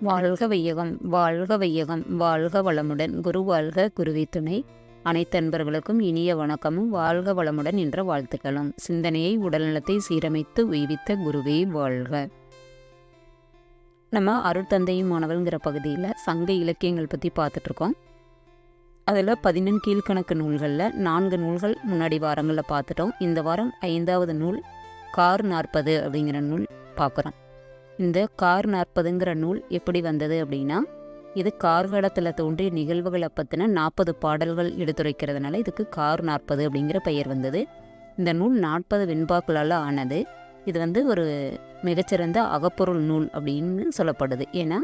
வாழ்க வையகம் வாழ்க வையகம் வாழ்க வளமுடன். குரு வாழ்க குருவி துணை. அனைத்து அன்பர்களுக்கும் இனிய வணக்கமும். வாழ்க வளமுடன் என்ற வாழ்த்துக்களும். சிந்தனையை உடல்நலத்தை சீரமைத்து உய்வித்த குருவே வாழ்க. நம்ம அருட்தந்தையும் மாணவன்கிற பகுதியில் சங்க இலக்கியங்கள் பற்றி பார்த்துட்ருக்கோம். அதில் பதினெண் கீழ்கணக்கு நூல்களில் நான்கு நூல்கள் முன்னாடி வாரங்களில் பார்த்துட்டோம். இந்த வாரம் ஐந்தாவது நூல் கார் நாற்பது அப்படிங்கிற நூல் பார்க்குறோம். இந்த கார் நாற்பதுங்கிற நூல் எப்படி வந்தது அப்படின்னா இது கார்காலத்தில் தோன்றிய நிகழ்வுகளை பற்றின நாற்பது பாடல்கள் எடுத்துரைக்கிறதுனால இதுக்கு கார் நாற்பது அப்படிங்கிற பெயர் வந்தது. இந்த நூல் நாற்பது வெண்பாக்களால் ஆனது இது வந்து ஒரு மிகச்சிறந்த அகப்பொருள் நூல் அப்படின்னு சொல்லப்படுது. ஏன்னா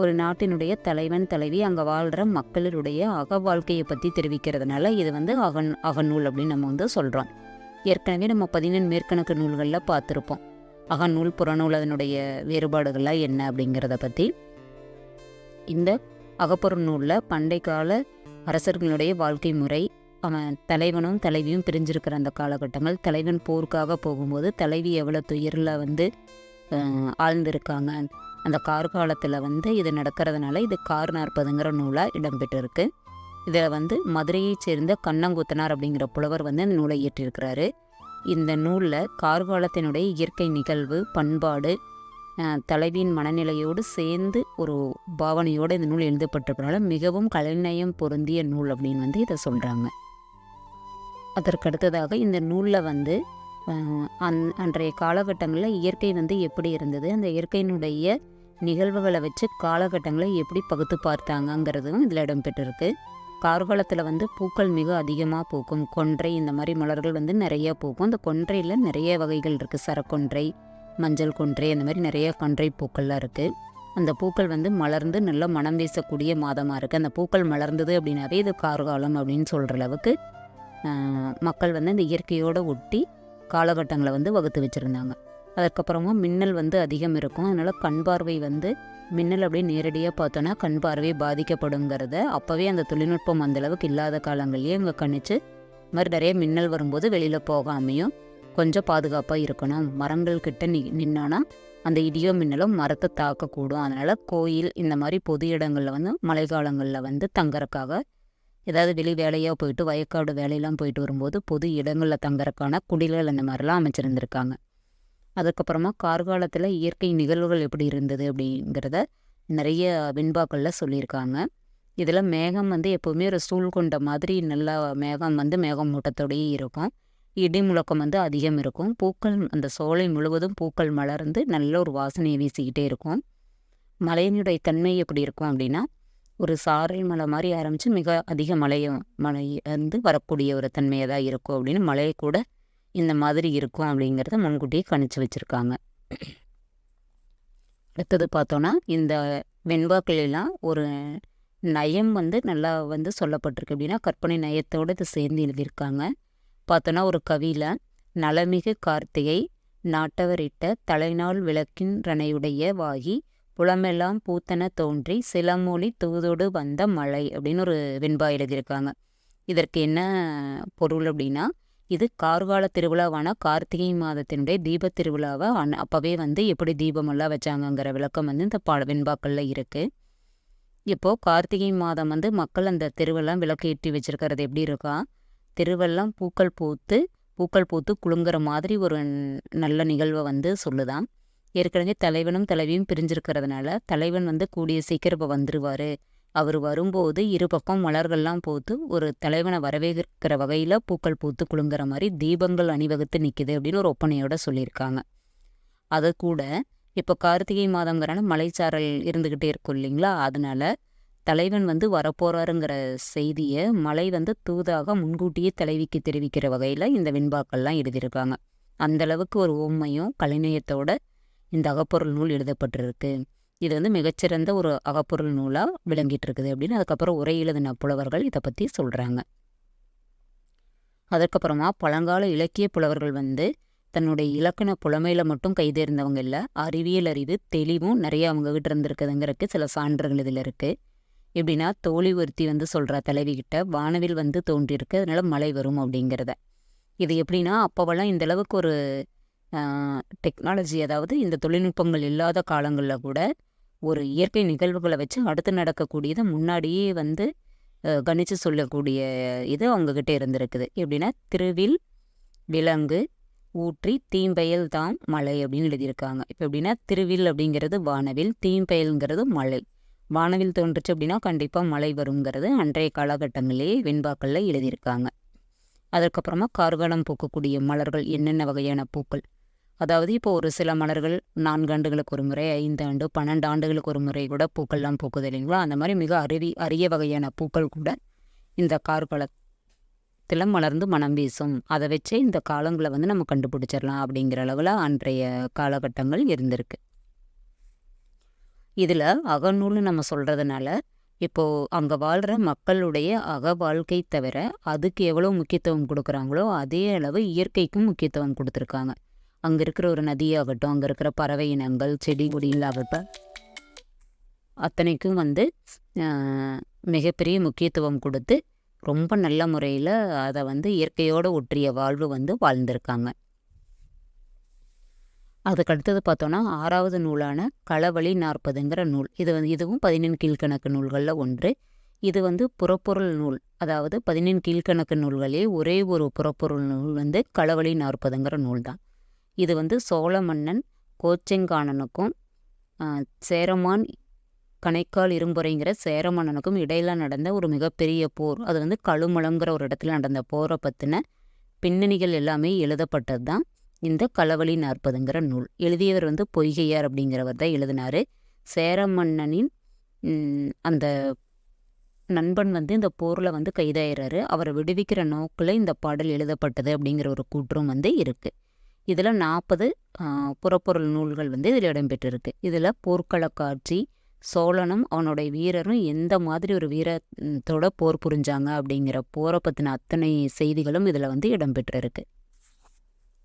ஒரு நாட்டினுடைய தலைவன் தலைவி அங்கே வாழ்கிற மக்களுடைய அக வாழ்க்கையை பற்றி தெரிவிக்கிறதுனால இது வந்து அகன் அகநூல் அப்படின்னு நம்ம வந்து சொல்கிறோம் ஏற்கனவே நம்ம பதினெண் மேற்கணக்கு நூல்களில் பார்த்துருப்போம். அகநூல் புறநூல் அதனுடைய வேறுபாடுகள்லாம் என்ன அப்படிங்கிறத பற்றி இந்த அகப்பொருள் நூலில் பண்டை கால அரசர்களுடைய வாழ்க்கை முறை அவன் தலைவனும் தலைவியும் பிரிஞ்சிருக்கிற அந்த காலகட்டங்கள் தலைவன் போருக்காக போகும்போது தலைவி எவ்வளோ துயரில் வந்து ஆழ்ந்திருக்காங்க. அந்த கார்காலத்தில் வந்து இது நடக்கிறதுனால இது கார் நாற்பதுங்கிற நூலாக இடம்பெற்றிருக்கு. இதில் வந்து மதுரையைச் சேர்ந்த கண்ணங்குத்தனார் அப்படிங்கிற புலவர் வந்து இந்த நூலை இயற்றியிருக்கிறாரு இந்த நூலில் கார்காலத்தினுடைய இயற்கை நிகழ்வு பண்பாடு தலைவியின் மனநிலையோடு சேர்ந்து ஒரு பாவனையோடு இந்த நூல் எழுதப்பட்டிருக்கிறனால மிகவும் கலைநயம் பொருந்திய நூல் அப்படின்னு வந்து இதை சொல்கிறாங்க அதற்கடுத்ததாக இந்த நூலில் வந்து அந் அன்றைய காலகட்டங்களில் இயற்கை வந்து எப்படி இருந்தது அந்த இயற்கையினுடைய நிகழ்வுகளை வச்சு காலகட்டங்களை எப்படி பகுத்து பார்த்தாங்கங்கிறதும் இதில் இடம்பெற்றிருக்கு. கார்காலத்தில் வந்து பூக்கள் மிக அதிகமாக பூக்கும். கொன்றை இந்த மாதிரி மலர்கள் வந்து நிறைய பூக்கும். அந்த கொன்றையில் நிறைய வகைகள் இருக்குது சரக்கொன்றை மஞ்சள் கொன்றை அந்த மாதிரி நிறைய கொன்றை பூக்கள்லாம் இருக்குது அந்த பூக்கள் வந்து மலர்ந்து நல்ல மனம் வீசக்கூடிய மாதமாக இருக்குது அந்த பூக்கள் மலர்ந்தது அப்படின்னாவே இது கார்காலம் அப்படின்னு சொல்கிற அளவுக்கு மக்கள் வந்து இந்த இயற்கையோடு ஒட்டி காலகட்டங்களை வந்து வகுத்து வச்சுருந்தாங்க. அதுக்கப்புறமா மின்னல் வந்து அதிகம் இருக்கும். அதனால் கண் பார்வை வந்து மின்னல் அப்படியே நேரடியாக பார்த்தோன்னா கண் பார்வை பாதிக்கப்படுங்கிறத அப்போவே அந்த தொழில்நுட்பம் அந்த அளவுக்கு இல்லாத காலங்கள்லேயே இவங்க கணிச்சு மாதிரி நிறைய மின்னல் வரும்போது வெளியில் போகாமையும் கொஞ்சம் பாதுகாப்பாக இருக்கணும். மரங்கள் கிட்ட நி நின்னானா அந்த இடியோ மின்னலும் மரத்தை தாக்கக்கூடும். அதனால் கோயில் இந்த மாதிரி பொது இடங்களில் வந்து மழை காலங்களில் வந்து தங்கறக்காக ஏதாவது வெளி வேலையாக போயிட்டு வயக்காடு வேலையெல்லாம் போயிட்டு வரும்போது பொது இடங்களில் தங்கறக்கான குடில்கள் அந்த மாதிரிலாம் அமைச்சிருந்திருக்காங்க. அதுக்கப்புறமா கார்காலத்தில் இயற்கை நிகழ்வுகள் எப்படி இருந்தது அப்படிங்கிறத நிறைய வெண்பாக்களில் சொல்லியிருக்காங்க. இதில் மேகம் வந்து எப்போவுமே ஒரு சூழ் கொண்ட மாதிரி நல்லா மேகம் வந்து மேகம் மூட்டத்தோடையே இருக்கும். இடி முழக்கம் வந்து அதிகம் இருக்கும். பூக்கள் அந்த சோலை முழுவதும் பூக்கள் மலர்ந்து நல்ல ஒரு வாசனையை வீசிக்கிட்டே இருக்கும். மலையினுடைய தன்மை எப்படி இருக்கும் அப்படின்னா ஒரு சாரல் மலை மாதிரி ஆரம்பித்து மிக அதிக மலையும் மலை வந்து வரக்கூடிய ஒரு தன்மையாக தான் இருக்கும் அப்படின்னு மலையை கூட இந்த மாதிரி இருக்கும் அப்படிங்கிறத முன்கூட்டியே கணிச்சு வச்சுருக்காங்க. அடுத்தது பார்த்தோன்னா இந்த வெண்பாக்களெல்லாம் ஒரு நயம் வந்து நல்லா வந்து சொல்லப்பட்டிருக்கு அப்படின்னா கற்பனை நயத்தோடு இது சேர்ந்து எழுதியிருக்காங்க. பார்த்தோன்னா ஒரு கவியில் நலமிகு கார்த்திகை நாட்டவரிட்ட தலைநாள் விளக்கின் ரணையுடைய வாகி புலமெல்லாம் பூத்தன தோன்றி சிலமொழி தூதோடு வந்த மழை அப்படின்னு ஒரு வெண்பா எழுதியிருக்காங்க. இதற்கு என்ன பொருள் அப்படின்னா இது கார்கால திருவிழாவான கார்த்திகை மாதத்தினுடைய தீப திருவிழாவை? அன் அப்போவே வந்து எப்படி தீபமெல்லாம் வச்சாங்கங்கிற விளக்கம் வந்து இந்த பா வெண்பாக்களில் இருக்குது இப்போது கார்த்திகை மாதம் வந்து மக்கள் அந்த திருவெல்லாம் விளக்கேற்றி வச்சுருக்கிறது எப்படி இருக்கா? திருவெல்லாம் பூக்கள் பூத்து பூக்கள் பூத்து குலுங்குற மாதிரி ஒரு நல்ல நிகழ்வை வந்து சொல்லுதான். ஏற்கனவே தலைவனும் தலைவியும் பிரிஞ்சிருக்கிறதுனால தலைவன் வந்து கூடிய சீக்கிரம் இப்போ அவர் வரும்போது இரு பக்கம் மலர்கள்லாம் பூத்து ஒரு தலைவனை வரவேற்கிற வகையில் பூக்கள் பூத்து குலுங்குற மாதிரி தீபங்கள் அணிவகுத்து நிற்கிது அப்படின்னு ஒரு ஒப்பனையோட சொல்லியிருக்காங்க. அதை கூட இப்போ கார்த்திகை மாதங்கிறனால மலைச்சாரல் இருந்துக்கிட்டே இருக்கும் இல்லைங்களா? அதனால தலைவன் வந்து வரப்போறாருங்கிற செய்தியை மலை வந்து தூதாக முன்கூட்டியே தலைவிக்கு தெரிவிக்கிற வகையில் இந்த வெண்பாக்கள்லாம் எழுதியிருக்காங்க. அந்த அளவுக்கு ஒரு உண்மையும் கலைநயத்தோட இந்த அகப்பொருள் நூல் எழுதப்பட்டிருக்கு. இது வந்து மிகச்சிறந்த ஒரு அகப்பொருள் நூலாக விளங்கிட்டு இருக்குது அப்படின்னு அதுக்கப்புறம் உரை எழுதின புலவர்கள் இதை பற்றி சொல்கிறாங்க அதற்கப்புறமா பழங்கால இலக்கிய புலவர்கள் வந்து தன்னுடைய இலக்கண புலமையில் மட்டும் கைதேர்ந்தவங்க இல்லை அறிவியல் அறிவு தெளிவும் நிறைய அவங்ககிட்ட இருந்திருக்குதுங்கிறதுக்கு சில சான்றுகள் இதில் இருக்குது எப்படின்னா தோழி ஒருத்தி வந்து சொல்கிறா தலைவிகிட்ட வானவில் வந்து தோன்றியிருக்கு அதனால் மழை வரும் அப்படிங்கிறத. இது எப்படின்னா அப்போவெல்லாம் இந்த அளவுக்கு ஒரு டெக்னாலஜி அதாவது இந்த தொழில்நுட்பங்கள் இல்லாத காலங்களில் கூட ஒரு இயற்கை நிகழ்வுகளை வச்சு அடுத்து நடக்கக்கூடியதை முன்னாடியே வந்து கணித்து கணிச்சு சொல்லக்கூடிய இது அவங்கக்கிட்ட இருந்திருக்குது. எப்படின்னா திருவில் விலங்கு ஊற்றி தீம்பெயல் தான் மலை அப்படின்னு எழுதியிருக்காங்க. இப்போ எப்படின்னா திருவில் அப்படிங்கிறது வானவில் தீம்பெயல்ங்கிறது மலை. வானவில் தோன்றுச்சு அப்படின்னா கண்டிப்பாக மழை வருங்கிறது அன்றைய காலகட்டங்களிலேயே வெண்பாக்களில் எழுதியிருக்காங்க. அதற்கப்புறமா கார்காலம் பூக்கக்கூடிய மலர்கள் என்னென்ன வகையான பூக்கள்? அதாவது இப்போ ஒரு சில மலர்கள் நான்கு ஆண்டுகளுக்கு ஒரு முறை ஐந்து ஆண்டு பன்னெண்டு ஆண்டுகளுக்கு ஒரு முறை கூட பூக்கள்லாம் பூக்குது இல்லைங்களா? அந்த மாதிரி மிக அருவி அரிய வகையான பூக்கள் கூட இந்த கார்காலத்தில் மலர்ந்து மனம் வீசும். அதை வச்சே இந்த காலங்களை வந்து நம்ம கண்டுபிடிச்சிடலாம் அப்படிங்கிற அளவில் அன்றைய காலகட்டங்கள் இருந்திருக்கு. இதில் அகநூல்னு நம்ம சொல்கிறதுனால இப்போது அங்கே வாழ்கிற மக்களுடைய அக வாழ்க்கை தவிர அதுக்கு எவ்வளோ முக்கியத்துவம் கொடுக்குறாங்களோ அதே அளவு இயற்கைக்கும் முக்கியத்துவம் கொடுத்துருக்காங்க. அங்கே இருக்கிற ஒரு நதியாகட்டும் அங்கே இருக்கிற பறவை இனங்கள் செடி கொடிகளாகட்டும் அத்தனைக்கும் வந்து மிகப்பெரிய முக்கியத்துவம் கொடுத்து ரொம்ப நல்ல முறையில் அதை வந்து இயற்கையோடு ஒற்றிய வாழ்வு வந்து வாழ்ந்திருக்காங்க. அதுக்கு அடுத்தது பார்த்தோன்னா ஆறாவது நூலான களவழி நாற்பதுங்கிற நூல். இது வந்து இதுவும் பதினெண் கீழ்க்கணக்கு நூல்களில் ஒன்று. இது வந்து புறப்பொருள் நூல். அதாவது பதினெண் கீழ்கணக்கு நூல்களே ஒரே ஒரு புறப்பொருள் நூல் வந்து களவழி நாற்பதுங்கிற நூல் தான் இது வந்து சோழ மன்னன் கோச்செங்கானனுக்கும் சேரமான் கணைக்கால் இரும்புரைங்கிற சேர மன்னனுக்கும் இடையில நடந்த ஒரு மிகப்பெரிய போர். அது வந்து கழுமலங்கிற ஒரு இடத்துல நடந்த போரை பற்றின பின்னணிகள் எல்லாமே எழுதப்பட்டது தான் இந்த களவழி நாற்பதுங்கிற நூல். எழுதியவர் வந்து பொய்கையார் அப்படிங்கிறவர் தான் எழுதினார். சேர மன்னனின் அந்த நண்பன் வந்து இந்த போரில் வந்து கைதாயிறாரு. அவரை விடுவிக்கிற நோக்கில் இந்த பாடல் எழுதப்பட்டது அப்படிங்கிற ஒரு கூற்றும் வந்து இருக்குது இதில் நாற்பது புறப்பொருள் நூல்கள் வந்து இதில் இடம்பெற்றிருக்கு. இதில் போர்க்கள காட்சி சோழனும் அவனுடைய வீரரும் எந்த மாதிரி ஒரு வீரத்தோட போர் புரிஞ்சாங்க அப்படிங்கிற போரை பற்றின அத்தனை செய்திகளும் இதில் வந்து இடம்பெற்றிருக்கு.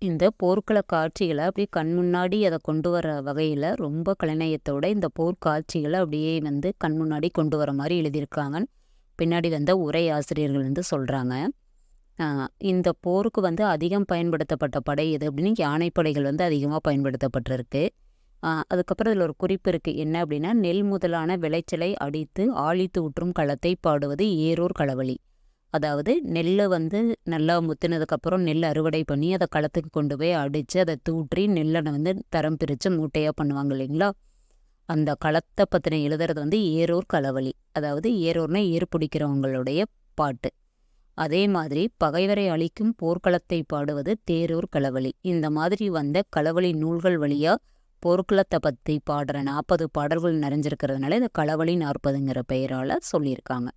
இந்த போர்க்கள காட்சிகளை அப்படியே கண் முன்னாடி அதை கொண்டு வர வகையில் ரொம்ப கலைநயத்தோட இந்த போர்க்காட்சிகளை அப்படியே வந்து கண் முன்னாடி கொண்டு வர மாதிரி எழுதியிருக்காங்கன்னு பின்னாடி வந்த உரை ஆசிரியர்கள் வந்து சொல்கிறாங்க இந்த போருக்கு வந்து அதிகம் பயன்படுத்தப்பட்ட படை எது அப்படின்னு யானைப்படைகள் வந்து அதிகமாக பயன்படுத்தப்பட்டிருக்கு. அதுக்கப்புறம் இதில் ஒரு குறிப்பு இருக்குது என்ன அப்படின்னா நெல் முதலான விளைச்சலை அடித்து ஆழித்து ஊற்றும் களத்தை பாடுவது ஏரூர் களவழி. அதாவது நெல்லை வந்து நல்லா முத்தினதுக்கப்புறம் நெல் அறுவடை பண்ணி அதை களத்துக்கு கொண்டு போய் அடித்து அதை தூற்றி நெல்லை வந்து தரம் பிரித்து மூட்டையாக பண்ணுவாங்க இல்லைங்களா? அந்த களத்தை பற்றின எழுதுறது வந்து ஏரூர் களவழி. அதாவது ஏரூர்னா ஏர் பிடிக்கிறவங்களுடைய பாட்டு. அதே மாதிரி பகைவரை அழிக்கும் போர்க்களத்தை பாடுவது தேரூர் களவழி. இந்த மாதிரி வந்த களவழி நூல்கள் வழியாக போர்க்களத்தை பற்றி பாடுற நாற்பது பாடல்கள் நிறைஞ்சிருக்கிறதுனால இந்த களவழி நாற்பதுங்கிற பெயரால் சொல்லியிருக்காங்க.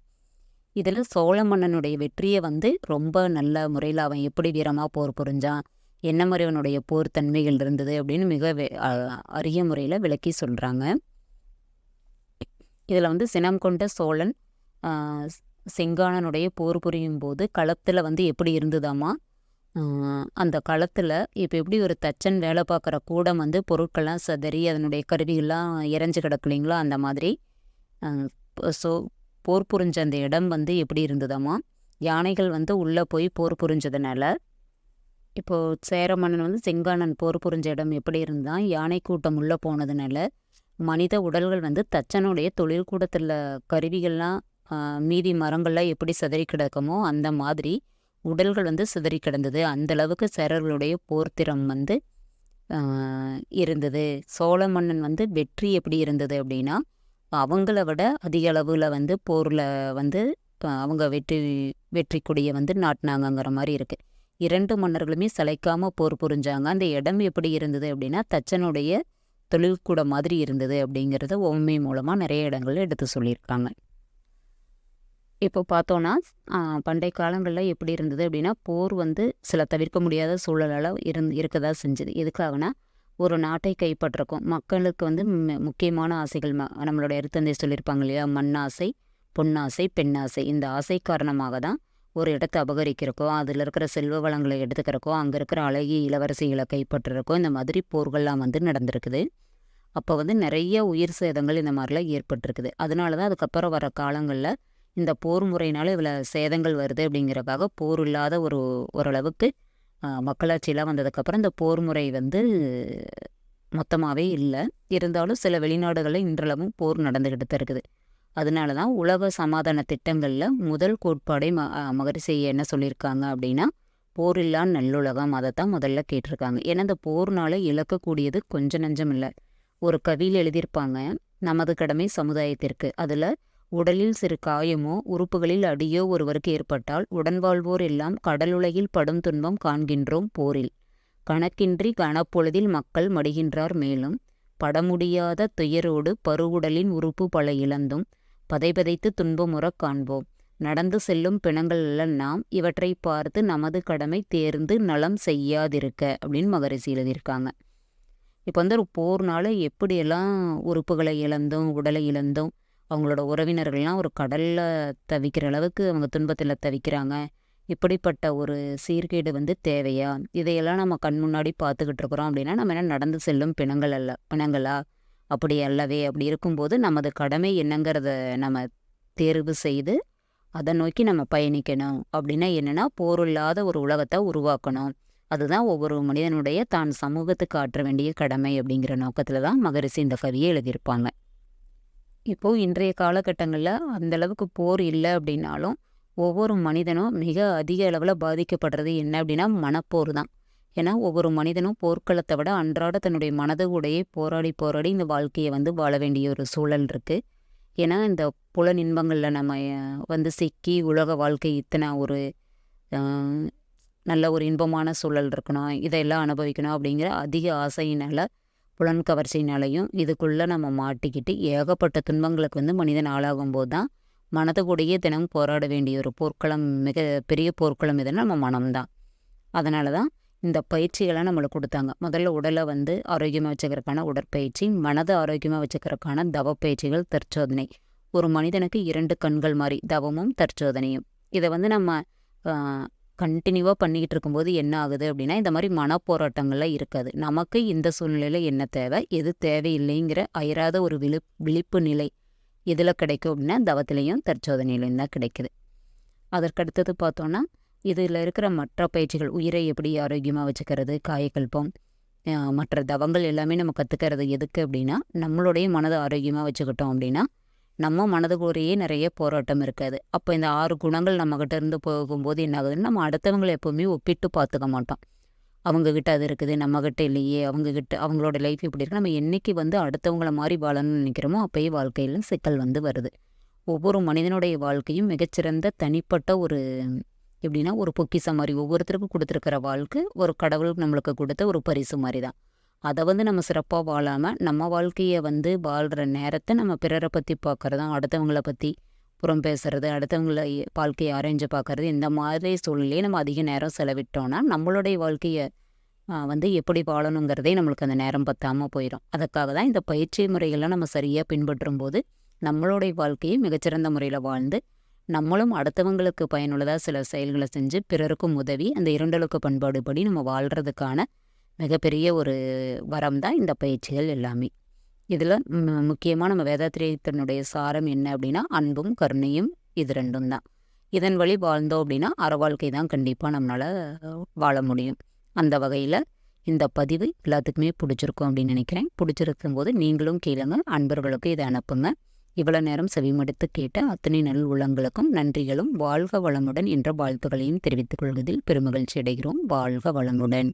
இதில் சோழ மன்னனுடைய வெற்றியை வந்து ரொம்ப நல்ல முறையில் அவன் எப்படி வீரமாக போர் புரிஞ்சான் என்ன மாதிரி அவனுடைய போர் தன்மைகள் இருந்தது அப்படின்னு மிக அ- அரிய முறையில் விளக்கி சொல்கிறாங்க இதில் வந்து சினம் கொண்ட சோழன் செங்கானனுடைய போர் புரியும் போது களத்தில் வந்து எப்படி இருந்ததாமா? அந்த களத்தில் இப்போ எப்படி ஒரு தச்சன் வேலை பார்க்குற கூடம் வந்து பொருட்கள்லாம் சிதறி அதனுடைய கருவிகள்லாம் இறஞ்சு கிடக்கு அந்த மாதிரி? ஸோ போர் புரிஞ்ச அந்த இடம் வந்து எப்படி இருந்ததாமா? யானைகள் வந்து உள்ளே போய் போர் புரிஞ்சதுனால. இப்போது சேர மன்னன் வந்து செங்கானன் போர் புரிஞ்ச இடம் எப்படி இருந்தால் யானை கூட்டம் உள்ளே போனதுனால மனித உடல்கள் வந்து தச்சனுடைய தொழில் கூடத்தில் கருவிகள்லாம் மீதி மரங்கள்லாம் எப்படி சிதறி கிடக்குமோ அந்த மாதிரி உடல்கள் வந்து சிதறி கிடந்தது. அந்தளவுக்கு சேரர்களுடைய போர்த்திறம் வந்து இருந்தது. சோழ மன்னன் வந்து வெற்றி எப்படி இருந்தது அப்படின்னா அவங்கள விட அதிக அளவில் வந்து போரில் வந்து அவங்க வெற்றி வெற்றி கொடியை வந்து நாட்டினாங்கங்கிற மாதிரி இருக்குது இரண்டு மன்னர்களுமே சிலைக்காமல் போர் புரிஞ்சாங்க. அந்த இடம் எப்படி இருந்தது அப்படின்னா தச்சனுடைய தொழில்கூட மாதிரி இருந்தது அப்படிங்கிறத உண்மை மூலமாக நிறைய இடங்களில் எடுத்து சொல்லியிருக்காங்க. இப்போ பார்த்தோன்னா பண்டைய காலங்களில் எப்படி இருந்தது அப்படின்னா போர் வந்து சில தவிர்க்க முடியாத சூழலால் இருந் இருக்கதா செஞ்சுது. எதுக்காகனா ஒரு நாட்டை கைப்பற்றக்கும் மக்களுக்கு வந்து முக்கியமான ஆசைகள் ம- நம்மளோட அருத்தந்தை சொல்லியிருப்பாங்க இல்லையா? மண்ணாசை பொன்னாசை பெண்ணாசை. இந்த ஆசை காரணமாக தான் ஒரு இடத்தை அபகரிக்கிறக்கோ அதில் இருக்கிற செல்வ வளங்களை எடுத்துக்கிறக்கோ அங்கே இருக்கிற அழகிய இளவரசிகளை கைப்பற்றுறக்கோ இந்த மாதிரி போர்கள்லாம் வந்து நடந்திருக்குது. அப்போ வந்து நிறைய உயிர் சேதங்கள் இந்த மாதிரிலாம் ஏற்பட்டிருக்குது. அதனால தான் அதுக்கப்புறம் வர காலங்களில் இந்த போர் முறையினால இவ்வளோ சேதங்கள் வருது அப்படிங்கிறக்காக போர் இல்லாத ஒரு ஓரளவுக்கு மக்களாட்சியெலாம் வந்ததுக்கப்புறம் இந்த போர் முறை வந்து மொத்தமாகவே இல்லை. இருந்தாலும் சில வெளிநாடுகளில் இன்றளவும் போர் நடந்துக்கிட்டு தான் இருக்குது. அதனால தான் உலக சமாதான திட்டங்களில் முதல் கோட்பாடை ம மகரிஷி என்ன சொல்லியிருக்காங்க அப்படின்னா போரில்லா நல்லுலகம் அதை தான் முதல்ல கேட்டிருக்காங்க. ஏன்னா இந்த போர்னால இழக்கக்கூடியது கொஞ்சம் நஞ்சம் இல்லை. ஒரு கவியில் எழுதியிருப்பாங்க நமது கடமை சமுதாயத்திற்கு. அதில் உடலில் சிறு காயமோ உறுப்புகளில் அடியோ ஒருவருக்கு ஏற்பட்டால் உடன்வாழ்வோர் எல்லாம் கடலுலகில் படும் துன்பம் காண்கின்றோம் போரில். கணக்கின்றி கனப்பொழுதில் மக்கள் மடிகின்றார் மேலும் படமுடியாத துயரோடு பருவுடலின் உறுப்பு பல இழந்தும் பதைபதைத்து துன்பமுறக் காண்போம். நடந்து செல்லும் பிணங்கள் நாம் இவற்றை பார்த்து நமது கடமை தேர்ந்து நலம் செய்யாதிருக்க அப்படின்னு மகரிஷி எழுதியிருக்காங்க. இப்போ வந்து ஒரு போர்னால எப்படியெல்லாம் உறுப்புகளை இழந்தும் உடலை இழந்தும் அவங்களோட உறவினர்கள்லாம் ஒரு கடலில் தவிக்கிற அளவுக்கு அவங்க துன்பத்தில் தவிக்கிறாங்க. இப்படிப்பட்ட ஒரு சீர்கேடு வந்து தேவையா? இதையெல்லாம் நம்ம கண் முன்னாடி பார்த்துக்கிட்டு இருக்கிறோம் அப்படின்னா நம்ம என்ன நடந்து செல்லும் பிணங்கள் அல்ல பிணங்களா? அப்படி அல்லவே அப்படி இருக்கும்போது நமது கடமை என்னங்கிறத நம்ம தேர்வு செய்து அதை நோக்கி நம்ம பயணிக்கணும். அப்படின்னா என்னென்னா போரில்லாத ஒரு உலகத்தை உருவாக்கணும். அதுதான் ஒவ்வொரு மனிதனுடைய தான் சமூகத்துக்கு ஆற்ற வேண்டிய கடமை அப்படிங்கிற நோக்கத்தில் தான் மகரிஷி இந்த கவியை எழுதியிருப்பாங்க. இப்போது இன்றைய காலகட்டங்களில் அந்தளவுக்கு போர் இல்லை அப்படின்னாலும் ஒவ்வொரு மனிதனும் மிக அதிக அளவில் பாதிக்கப்படுறது என்ன அப்படின்னா மனப்போர் தான். ஏன்னா ஒவ்வொரு மனிதனும் போர்க்களத்தை விட அன்றாட தன்னுடைய மனது கூடையே போராடி போராடி இந்த வாழ்க்கையை வந்து வாழ வேண்டிய ஒரு சூழல் இருக்குது ஏன்னா இந்த புலன் இன்பங்களில் நம்ம வந்து சிக்கி உலக வாழ்க்கை இத்தனை ஒரு நல்ல ஒரு இன்பமான சூழல் இருக்கணும் இதையெல்லாம் அனுபவிக்கணும் அப்படிங்கிற அதிக ஆசையினால் புலன் கவர்ச்சினாலையும் இதுக்குள்ளே நம்ம மாட்டிக்கிட்டு ஏகப்பட்ட துன்பங்களுக்கு வந்து மனிதன் ஆளாகும்போது தான் மனது கூடயே தினமும் போராட வேண்டிய ஒரு போர்க்களம் மிக பெரிய போர்க்களம் எதுனா நம்ம மனம்தான். அதனால தான் இந்த பயிற்சிகளை நம்மளுக்கு கொடுத்தாங்க. முதல்ல உடலை வந்து ஆரோக்கியமாக வச்சுக்கிறதுக்கான உடற்பயிற்சி மனதை ஆரோக்கியமாக வச்சுக்கிறதுக்கான தவ பயிற்சிகள் தற்சோதனை. ஒரு மனிதனுக்கு இரண்டு கண்கள் மாதிரி தவமும் தற்சோதனையும். இதை வந்து நம்ம கண்டினியூவாக பண்ணிக்கிட்டு இருக்கும்போது என்ன ஆகுது அப்படின்னா இந்த மாதிரி மனப்போராட்டங்கள்லாம் இருக்காது. நமக்கு இந்த சூழ்நிலையில் என்ன தேவை எது தேவையில்லைங்கிற அயராத ஒரு விழி விழிப்பு நிலை எதில் கிடைக்கும் அப்படின்னா தவத்திலையும் தற்சோதனையிலையும் தான் கிடைக்குது. அதற்கடுத்தது பார்த்தோன்னா இதில் இருக்கிற மற்ற பயிற்சிகள் உயிரை எப்படி ஆரோக்கியமாக வச்சுக்கிறது காயக்கல்பம் மற்ற தவங்கள் எல்லாமே நம்ம கற்றுக்கிறது எதுக்கு அப்படின்னா நம்மளுடைய மனதை ஆரோக்கியமாக வச்சுக்கிட்டோம் அப்படின்னா நம்ம மனதுக்குள்ளேயே நிறைய போராட்டம் இருக்காது. அப்போ இந்த ஆறு குணங்கள் நம்மக்கிட்ட இருந்து போகும்போது என்ன ஆகுதுன்னு நம்ம அடுத்தவங்களை எப்போவுமே ஒப்பிட்டு பார்த்துக்க மாட்டோம். அவங்கக்கிட்ட அது இருக்குது நம்மக்கிட்ட இல்லையே அவங்கக்கிட்ட அவங்களோட லைஃப் இப்படி இருக்குது நம்ம என்றைக்கு வந்து அடுத்தவங்கள மாதிரி வாழணும்னு நினைக்கிறோமோ அப்போயே வாழ்க்கையில் சிக்கல் வந்து வருது. ஒவ்வொரு மனிதனுடைய வாழ்க்கையும் மிகச்சிறந்த தனிப்பட்ட ஒரு எப்படின்னா ஒரு பொக்கிசம் மாதிரி. ஒவ்வொருத்தருக்கும் கொடுத்துருக்கிற வாழ்க்கை ஒரு கடவுள் நம்மளுக்கு கொடுத்த ஒரு பரிசு மாதிரி தான் அதை வந்து நம்ம சிறப்பாக வாழாமல் நம்ம வாழ்க்கையை வந்து வாழ்கிற நேரத்தை நம்ம பிறரை பற்றி பார்க்குறதும் அடுத்தவங்கள பற்றி புறம் பேசுறது அடுத்தவங்கள வாழ்க்கையை ஆராய்ஞ்சு பார்க்குறது இந்த மாதிரி சூழ்நிலையை நம்ம அதிக நேரம் செலவிட்டோன்னா நம்மளுடைய வாழ்க்கையை வந்து எப்படி வாழணுங்கிறதே நம்மளுக்கு அந்த நேரம் பற்றாமல் போயிடும் அதுக்காக தான் இந்த பயிற்சி முறைகள்லாம் நம்ம சரியாக பின்பற்றும் போது நம்மளுடைய வாழ்க்கையை மிகச்சிறந்த முறையில் வாழ்ந்து நம்மளும் அடுத்தவங்களுக்கு பயனுள்ளதாக சில செயல்களை செஞ்சு பிறருக்கும் உதவி அந்த இரண்டலுக்கு பண்பாடுபடி நம்ம வாழ்கிறதுக்கான மிகப்பெரிய ஒரு வரம் தான் இந்த பயிற்சிகள் எல்லாமே. இதில் முக்கியமாக நம்ம வேதாத்திரியத்தினுடைய சாரம் என்ன அப்படின்னா அன்பும் கருணையும் இது ரெண்டும் தான். இதன் வழி வாழ்ந்தோம் அப்படின்னா அற வாழ்க்கை தான் கண்டிப்பாக நம்மளால் வாழ முடியும். அந்த வகையில் இந்த பதிவு எல்லாத்துக்குமே பிடிச்சிருக்கும் அப்படின்னு நினைக்கிறேன். பிடிச்சிருக்கும் போது நீங்களும் கேளுங்க அன்பர்களுக்கு இதை அனுப்புங்க. இவ்வளவு நேரம் செவிமடுத்து கேட்ட அத்தனை நல் உள்ளங்களுக்கும் நன்றிகளும். வாழ்க வளமுடன் என்ற வாழ்த்துக்களையும் தெரிவித்துக் கொள்வதில் பெருமகிழ்ச்சி அடைகிறோம். வாழ்க வளமுடன்.